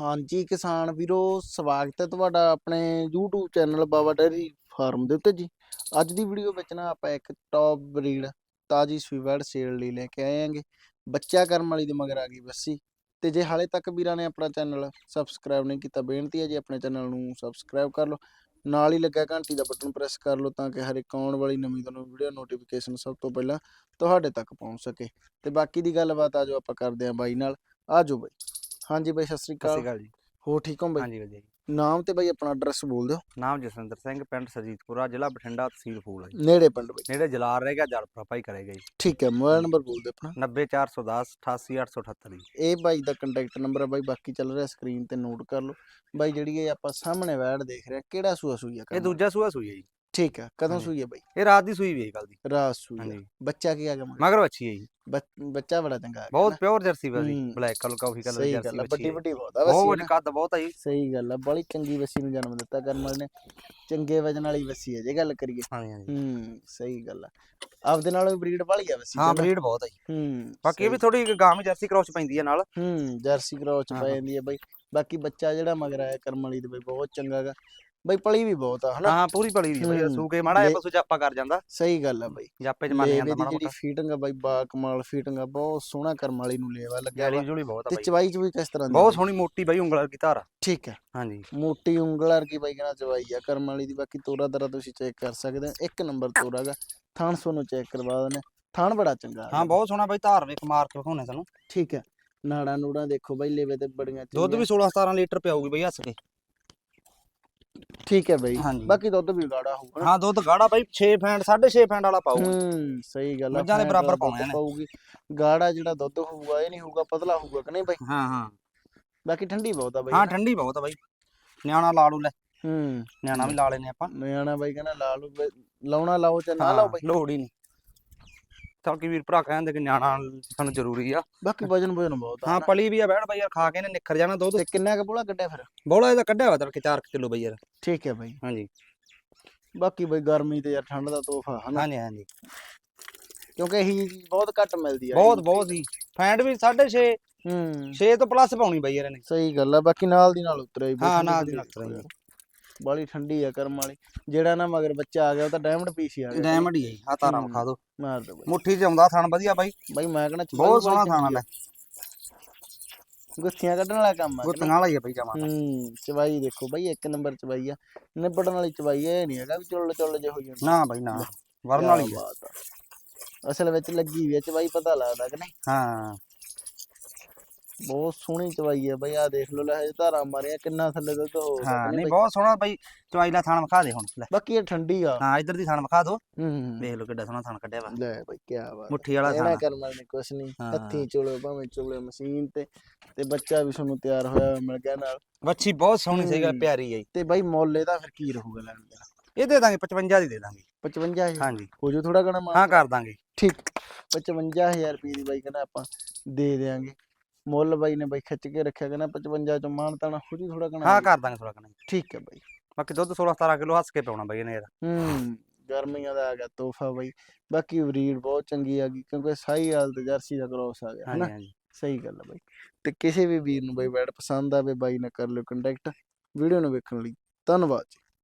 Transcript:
ਹਾਂਜੀ, ਕਿਸਾਨ ਵੀਰੋ, ਸਵਾਗਤ ਹੈ ਤੁਹਾਡਾ ਆਪਣੇ YouTube channel Baba dairy farm ਦੇ ਉੱਤੇ ਜੀ। ਅੱਜ ਦੀ ਵੀਡੀਓ ਵਿੱਚ ਨਾ ਆਪਾਂ ਇੱਕ ਟੌਪ ਬਰੀਡ ਤਾਜੀ ਸਵੀਵਰਡ ਸੇਲ ਲਈ ਲੈ ਕੇ ਆਏ ਆਂਗੇ ਬੱਚਾ ਕਰਮ ਵਾਲੀ ਦੇ ਮਗਰ ਆ ਗਈ ਬੱਸੀ। ਤੇ ਜੇ ਹਾਲੇ ਤੱਕ ਵੀਰਾਂ ਨੇ ਆਪਣਾ ਚੈਨਲ ਸਬਸਕ੍ਰਾਈਬ ਨਹੀਂ ਕੀਤਾ, ਬੇਨਤੀ ਹੈ ਜੀ ਆਪਣੇ ਚੈਨਲ ਨੂੰ ਸਬਸਕ੍ਰਾਈਬ ਕਰ ਲਓ। ਨਾਲ ਹੀ ਲੱਗਾ ਘੰਟੀ ਦਾ ਬਟਨ ਪ੍ਰੈਸ ਕਰ ਲਓ ਤਾਂ ਕਿ ਹਰ ਇੱਕ ਆਉਣ ਵਾਲੀ ਨਵੀਂ ਤੁਹਾਨੂੰ ਵੀਡੀਓ ਨੋਟੀਫਿਕੇਸ਼ਨ ਸਭ ਤੋਂ ਪਹਿਲਾਂ ਤੁਹਾਡੇ ਤੱਕ ਪਹੁੰਚ ਸਕੇ। ਤੇ ਬਾਕੀ ਦੀ ਗੱਲਬਾਤ ਆ ਜੋ ਆਪਾਂ ਕਰਦੇ ਆਂ ਬਾਈ ਨਾਲ। ਆ ਜਾਓ ਬਾਈ। ਹਾਂਜੀ ਬਾਈ ਸਤਿ ਸ੍ਰੀ ਸਤਿ ਸ਼੍ਰੀ ਅਕਾਲ। ਅਕਾਲ ਜੀ। ਹੋ ਠੀਕ ਹੋ ਬਾਈ? ਹਾਂਜੀ ਵਧੀਆ ਜੀ। ਨਾਮ ਤੇ ਬਾਈ ਆਪਣਾ ਐਡਰੈਸ ਬੋਲ ਦਿਓ। ਨਾਮ ਜਸਵਿੰਦਰ ਸਿੰਘ ਪਿੰਡ ਸਰਜੀਤਪੁਰਾ ਜ਼ਿਲ੍ਹਾ ਬਠਿੰਡਾ ਤਹਿਸੀਲ ਫੂਲ ਹੈ ਜੀ। ਨੇੜੇ ਪਿੰਡ ਬਾਈ। ਨੇੜੇ ਜਲਾਰ ਰਹਿ ਗਿਆ ਜਲਪਰਾ ਭਾਈ ਕਰੇਗਾ ਜੀ। ਠੀਕ ਹੈ ਮੋਬਾਈਲ ਨੰਬਰ ਬੋਲ ਦਿਓ ਆਪਣਾ। 90410 88878 ਜੀ। ਇਹ ਬਾਈ ਦਾ ਕੰਟੈਕਟ ਨੰਬਰ ਹੈ ਬਾਈ ਬਾਕੀ ਚੱਲ ਰਿਹਾ ਸਕਰੀਨ ਤੇ ਨੋਟ ਕਰ ਲਓ। ਬਾਈ ਜਿਹੜੀ ਇਹ ਆਪਾਂ ਸਾਹਮਣੇ ਵੈੜ ਦੇਖ ਰਹੇ ਕਿਹੜਾ ਸੂਆ ਸੂਈ ਆ ਇਹ? ਦੂਜਾ ਸੂਆ ਸੂਈ ਹੈ ਜੀ। ਠੀਕ ਹੈ ਕਦੋਂ ਹਾਂਜੀ। ਸੂਈ ਹੈ ਬਾਈ ਇਹ ਰਾਤ ਦੀ ਸੂਈ ਵੀ ਹੈ ਕੱਲ ਦੀ ਰਾਤ ਸੂਈ। ਹਾਂਜੀ ਬੱਚਾ ਕੀ ਆ ਗਿਆ ਮਗਰ? ਮਗਰ ਵੱਛੀ ਹੈ ਜੀ ਬੱਚ- ਬੱਚਾ ਬੜਾ ਚੰਗਾ ਆ ਗਿਆ ਬਹੁਤ ਨਾ? ਪਿਓਰ ਜਰਸੀ ਵਾਲੀ ਹੂੰ। ਬਲੈਕ ਕਲਰ ਕਾਫੀ ਕਲਰ ਦੀ ਸਹੀ ਜਰਸੀ ਗੱਲ ਆ ਵੱਛੀ ਵੱਡੀ ਹੈ ਵੱਡੀ ਬਹੁਤ ਆ ਬਹੁਤ ਵਸੀ ਕੱਦ ਬਹੁਤ ਆ ਜੀ ਸਹੀ ਗੱਲ ਆ ਬੜੀ ਚੰਗੀ ਵਸੀ ਨੂੰ ਜਨਮ ਦਿੱਤਾ ਕਰਮ ਵਾਲੇ ਨੇ ਚੰਗੇ ਵਜਨ ਵਾਲੀ ਵਸੀ ਹੈ ਜੇ ਗੱਲ ਕਰੀਏ ਹਾਂਜੀ ਹਾਂਜੀ ਹੂੰ ਸਹੀ ਗੱਲ ਆ ਆਪਦੇ ਨਾਲੋਂ ਬਰੀਡ ਵਾਲੀ ਆ ਵਸੀ ਹਾਂ ਚ। ਬਰੀਡ ਬਹੁਤ ਆ ਜੀ ਹੂੰ ਬਾਕੀ ਇਹ ਵੀ। ਥੋੜੀ ਗਾਂ ਵੀ ਜਰਸੀ ਕ੍ਰੋਸ ਪੈਂਦੀ ਹੈ ਨਾਲ ਹੂੰ ਜਰਸੀ ਕ੍ਰੋਚ ਹਾਂ, ਪੈ ਹਾਂ। ਜਾਂਦੀ ਹੈ ਬਾਈ ਬਾਕੀ ਬੱਚਾ ਜਿਹੜਾ ਮਗਰ ਆਇਆ ਕਰਮ ਵਾਲੀ ਦੇ ਬਈ ਬਹੁਤ ਚੰਗਾ ਗਾ ਬਈ ਪਲੀ ਵੀ ਬਹੁਤ ਆ ਹਨਾ? ਹਾਂ ਪੂਰੀ ਪਲੀ ਦੀ ਬਈ। ਸੂਕੇ ਮਾੜਾ ਜਿਹਾ ਪਸ਼ੂ ਜਾਪਾ ਕਰ ਜਾਂਦਾ। ਸਹੀ ਗੱਲ ਆ ਬਾਈ। ਜਾਪੇ ਚ ਮੰਨ ਜਾਂਦਾ ਦੀ ਮਾੜਾ ਜਿਹੜੀ ਫੀਟਿੰਗ ਆ ਬਾਈ ਬਾ ਕਮਾਲ ਫੀਟਿੰਗ ਆ ਬਹੁਤ ਸੋਹਣਾ ਕਰਮ ਵਾਲੀ ਨੂੰ ਲੇਵਾ ਲੱਗਿਆ ਵਾ। ਜੁਲੀ ਬਹੁਤ ਆ ਤੇ ਬਾਈ। ਚਵਾਈ ਚੁਈ ਕਿਸ ਤਰ੍ਹਾਂ ਦੀ ਬਹੁਤ? ਸੋਹਣੀ ਮੋਟੀ ਬਾਈ ਉਂਗਲ ਵਰਗੀ ਧਾਰ। ਠੀਕ ਹੈ ਹਾਂਜੀ। ਮੋਟੀ ਉਂਗਲ ਵਰਗੀ ਬਾਈ ਕਹਿੰਦਾ ਚਵਾਈ ਆ ਕਰਮ ਵਾਲੀ ਦੀ। ਬਾਕੀ ਤੋਰਾ ਦਰਾ ਤੁਸੀਂ ਚੈੱਕ ਕਰ ਸਕਦੇ ਹੋ। ਇੱਕ ਨੰਬਰ ਤੋਰਾ ਗਾ ਥਣ ਸੋਨੂੰ ਚੈੱਕ ਕਰਵਾ ਦਿੰਦੇ ਥਣ ਬੜਾ ਚੰਗਾ ਹਾਂ ਬਹੁਤ ਸੋਹਣਾ ਬਾਈ ਧਾਰ ਵੇਖ ਮਾਰ ਕੇ ਵਿਖਾਉਣੇ ਸਾਨੂੰ ਠੀਕ ਹੈ ਨਾੜਾ ਨੂੜਾ ਦੇਖੋ ਬਾਈ ਲੇਵੇ ਤੇ ਬੜੀਆਂ ਦੁੱਧ ਵੀ 16 17 ਲੀਟਰ ਪਿਆਊਗੀ ਬਈ ਹੱਸ ਕੇ। ਠੀਕ ਹੈ ਬਾਈ। ਹਾਂਜੀ। ਬਾਕੀ ਦੁੱਧ ਵੀ ਗਾੜਾ ਹੋਊਗਾ। ਹਾਂ ਦੁੱਧ ਗਾੜਾ ਬਾਈ 6 ਫੈਂਡ 6.5 ਫੈਂਡ ਵਾਲਾ ਪਾਊ ਹੂੰ ਸਹੀ ਗੱਲ ਆ ਮੱਝਾਂ ਦੇ ਫੈਂਟ ਬਰਾਬਰ ਦੁੱਧ ਪਾਉਣੇ ਨੇ। ਪਾਊਗੀ। ਗਾੜਾ ਜਿਹੜਾ ਦੁੱਧ ਹੋਊਗਾ ਇਹ ਨਹੀਂ ਹੋਊਗਾ ਪਤਲਾ ਹੋਊਗਾ ਕਿ ਨਹੀਂ ਬਾਈ? ਹਾਂ ਹਾਂ। ਬਾਕੀ ਠੰਡੀ ਬਹੁਤ ਆ ਬਾਈ। ਹਾਂ। ਠੰਡੀ ਬਹੁਤ ਆ ਬਾਈ। ਨਿਆਣਾ ਲਾ ਲੂ ਲੈ। ਹੂੰ। ਨਿਆਣਾ ਵੀ ਲਾ ਲੈਨੇ ਆਪਾਂ। ਨਿਆਣਾ ਬਾਈ ਕਹਿੰਦਾ ਲਾ ਲਓ ਬਈ, ਲਾਉਣਾ ਲਾਓ ਚਾਹੇ ਨਾ ਹਾਂ, ਲਾਓ ਬਾਈ। ਲੋੜ ਹੀ ਨਹੀਂ। ਤਾਂ ਕਿ ਵੀਰ ਭਰਾ ਕਹਿੰਦੇ ਕਿ ਨਿਆਣਾ ਸਾਨੂੰ ਜ਼ਰੂਰੀ ਆ। ਬਾਕੀ ਵਜਨ ਵਜਨ ਬਹੁਤ ਆ ਹਾਂ। ਪਲੀ ਵੀ ਆ ਬੈਣ ਬਾਈ ਯਾਰ ਖਾ ਕੇ ਨੇ ਨਿਖਰ ਜਾਣਾ ਦੁੱਧ। ਤੇ ਕਿੰਨਾ ਕੁ ਬੋਲਾ ਕੱਢਿਆ ਫਿਰ? ਬੋਲਾ ਇਹਦਾ ਕੱਢਿਆ ਵਾ ਤੜਕੇ 4 ਕਿਲੋ ਬਈ ਯਾਰ। ਠੀਕ ਹੈ ਬਾਈ। ਹਾਂਜੀ। ਬਾਕੀ ਬਾਈ ਗਰਮੀ ਤੇ ਯਾਰ ਠੰਡ ਦਾ ਤੋਹਫਾ ਹਨਾ ਹਾਂਜੀ ਹਾਂਜੀ। ਕਿਉਂਕਿ ਇਹੀ ਚੀਜ਼ ਬਹੁਤ ਘੱਟ ਮਿਲਦੀ ਆ ਬਹੁਤ ਬਹੁਤ ਹੀ ਫੈਂਡ ਵੀ 6.5 ਹੂੰ। 6 ਤੋਂ ਪਲੱਸ ਪਾਉਣੀ ਬਈ ਯਾਰ ਇਹਨੇ। ਸਹੀ ਗੱਲ ਆ ਬਾਕੀ ਨਾਲ ਦੀ ਨਾਲ ਉਤਰਿਆ ਹੀ ਹਾਂ, ਨਾਲ ਦੀ ਨਾਲ ਉਤਰਿਆ ਹੀ। ਬਾਲੀ ਠੰਡੀ ਆ ਕਰਮ ਵਾਲੀ। ਜਿਹੜਾ ਨਾ ਮਗਰ ਬੱਚਾ ਆ ਗਿਆ ਉਹ ਤਾਂ ਡਾਇਮੰਡ ਪੀਸ ਹੀ ਆ ਗਿਆ। ਡਾਇਮੰਡ ਹੀ ਆ ਜੀ ਆ ਤਾਰਾਂ ਹੂੰ। ਵਿਖਾ ਦੋ ਮਾਰ ਦੋ ਬਾਈ। ਮੁੱਠੀ 'ਚ ਆਉਂਦਾ ਥਣ ਵਧੀਆ ਬਾਈ। ਬਾਈ ਮੈਂ ਕਹਿੰਦਾ ਬਹੁਤ ਸੋਹਣਾ ਥਾਣਾ ਲੈ ਗੁੱਥੀਆਂ ਕੱਢਣ ਵਾਲਾ ਕੰਮ ਆ ਨਹੀਂ? ਨਾਲ ਹੀ ਆ ਬਈ ਜਮਾ ਹੂੰ ਚਵਾਈ ਦੇਖੋ ਬਾਈ ਇੱਕ ਨੰਬਰ ਚਵਾਈ ਆ। ਨਿਬੜਨ ਵਾਲੀ ਚਵਾਈ ਇਹ ਨਹੀਂ ਹੈਗਾ ਵੀ ਚੁੱਲ ਚੁੱਲ ਜੇ ਹੋਈ ਜਾਂਦੀ ਨਾ ਬਾਈ ਨਾ। ਵਰਨ ਵਾਲੀ ਆ। ਅਸਲ ਵਿੱਚ ਲੱਗੀ ਵੀ ਆ ਚਵਾਈ ਪਤਾ ਲੱਗਦਾ ਕਿ ਨਹੀਂ? ਹਾਂ। ਬਹੁਤ ਸੋਹਣੀ ਚਵਾਈ ਆ ਬਾਈ ਆ ਦੇਖ ਲੈ ਹਜੇ ਧਾਰਾਂ ਮਾਰੀਆਂ ਕਿੰਨਾ ਥੱਲੇ ਦੁੱਧ ਹਾਂ ਕਿ ਨਹੀਂ? ਬਹੁਤ ਸੋਹਣਾ ਬਾਈ ਚਵਾਈਲਾ ਥਣ ਵਿਖਾ ਦੇ ਹੁਣ ਲੈ। ਬਾਕੀ ਇਹ ਠੰਡੀ ਆ। ਹਾਂ ਇਧਰ ਦੀ ਥਣ ਵਿਖਾ ਦੋ। ਹੂੰ ਵੇਖ ਲਓ ਕਿੱਡਾ ਸੋਹਣਾ ਥਣ ਕੱਢਿਆ ਵਾ। ਲੈ ਬਾਈ ਕੀ ਬਾਤ ਮੁੱਠੀ ਵਾਲਾ ਇਹਨਾਂ ਥਣ। ਕਰਨ ਵਾਲੇ ਕੁਛ ਨਹੀਂ ਹਾਂ। ਹੱਥੀਂ ਚੋਲੇ ਭਾਵੇਂ ਚੋਲੇ ਮਸ਼ੀਨ ਤੇ ਤੇ ਬੱਚਾ ਵੀ ਤੁਹਾਨੂੰ ਤਿਆਰ ਹੋਇਆ ਮਿਲ ਗਿਆ ਨਾਲ। ਵੱਛੀ ਬਹੁਤ ਸੋਹਣੀ ਸੀ ਗੱਲ ਹੂੰ। ਪਿਆਰੀ ਹੈ। ਤੇ ਬਾਈ ਮੁੱਲ ਇਹਦਾ ਫਿਰ ਕੀ ਰਹੂਗਾ ਲੈਣ ਦਾ ਇਹ ਦੇ ਦਾਂਗੇ 55 ਦੀ ਦੇ ਦਾਂਗੇ। 55000 ਹਾਂਜੀ। ਹੋ ਜੂ ਥੋੜਾ ਘਣਾ ਹਾਂ ਕਰ ਦਾਂਗੇ। ਠੀਕ। 55000 ਰੁਪਏ ਦੀ ਬਾਈ ਕਹਿੰਦਾ ਆਪਾਂ ਦੇ ਦੇਾਂਗੇ ਮੁੱਲ ਬਾਈ ਨੇ ਬਾਈ ਖਿੱਚ ਕੇ ਰੱਖਿਆ ਕਹਿੰਦਾ 55 ਚੋਂ ਮਾਨ ਤਾਣਾ ਹੋ ਜੂ ਥੋੜਾ ਘਣਾ ਹਾਂ ਕਰ ਦਾਂਗੇ ਥੋੜਾ ਕਣਾ ਠੀਕ ਹੈ ਬਾਈ। ਬਾਕੀ ਦੁੱਧ 16 17 ਕਿਲੋ ਹੱਸ ਕੇ ਪਾਉਣਾ ਬਾਈ ਇਹਨੇ ਯਾਰ। ਹੂੰ ਗਰਮੀਆਂ ਦਾ ਆ ਗਿਆ ਤੋਹਫਾ ਬਾਈ। ਬਾਕੀ ਬਰੀਡ ਬਹੁਤ ਚੰਗੀ ਆ ਗਈ ਕਿਉਂਕਿ ਸਾਈ ਹਾਲ ਤੇ ਜਰਸੀ ਦਾ ਕ੍ਰੋਸ ਆ ਗਿਆ ਹਨਾ? ਸਹੀ ਗੱਲ ਆ ਬਾਈ। ਤੇ ਕਿਸੇ ਵੀ ਵੀਰ ਨੂੰ ਬਾਈ ਬੈਡ ਪਸੰਦ ਆਵੇ ਬਾਈ ਨਾਲ ਕਰ ਲਿਓ ਕੰਟੈਕਟ ਵੀਡੀਓ ਨੂੰ ਵੇਖਣ ਲਈ ਧੰਨਵਾਦ